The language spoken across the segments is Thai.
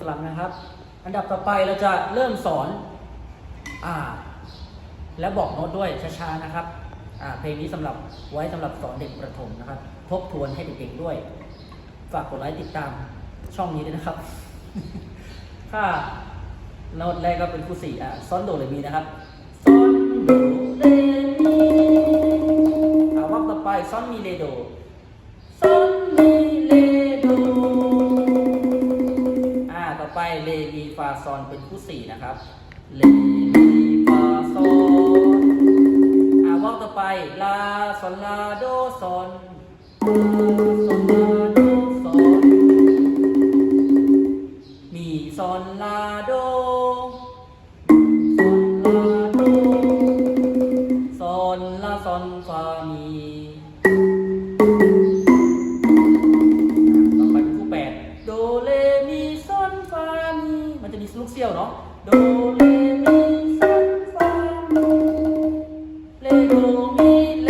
สลัมนะครับ อันดับต่อไปเราจะเริ่มสอนอ่าและบอกโน้ตด้วยช้าๆนะครับอ่าเพลงนี้สำหรับไว้สำหรับสอนเด็กประถมนะครับ ทบทวนให้เด็กๆด้วย ฝากกดไลค์ติดตามช่องนี้ด้วยนะครับ ถ้าโน้ตแรกก็เป็นคู่สี่อะซ้อนโดเรมีนะครับซ้อนโดเรมีอ่าวักต่อไปซ้อนมีเลโดซ้อนมีเล ไปเลมีฟาซอนเป็นคู่สี่นะครับเลมีฟาซอนอ่าวักต่อไปลาซอนลาโดซอนลาซอนลาโดซอนมีซอนลาโดซอนลาโดซอนลาซอนฟามี มีมันลูกเสี้ยวเนาะโดเลมีซอนฟามีเลโดมีเล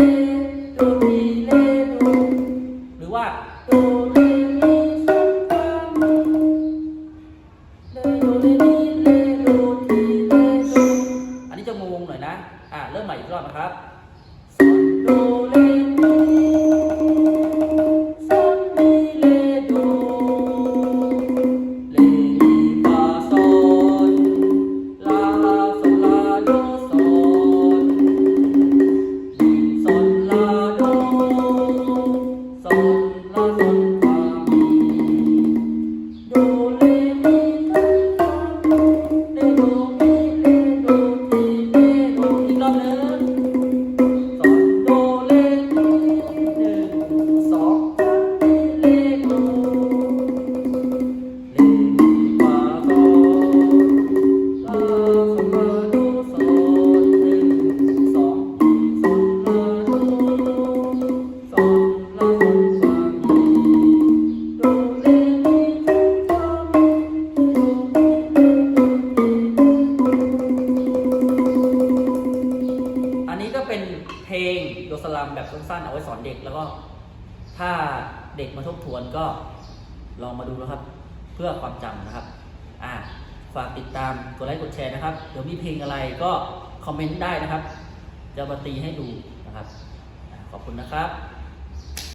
โดมีเลโดหรือว่าโดเลมีซอนฟามีเลโดเลมีเลโดทีเลโดอันนี้จะงงหน่อยนะอ่าเริ่มใหม่อีกรอบนะครับ อ ลัมแบบสั้นๆเอาไว้สอนเด็ก แล้วก็ถ้าเด็กมาทบทวนก็ลองมาดูนะครับ เพื่อความจำนะครับอ่าฝากติดตามกดไลค์กดแชร์นะครับ เดี๋ยวมีเพลงอะไรก็คอมเมนต์ได้นะครับ จะมาตีให้ดูนะครับ ขอบคุณนะครับ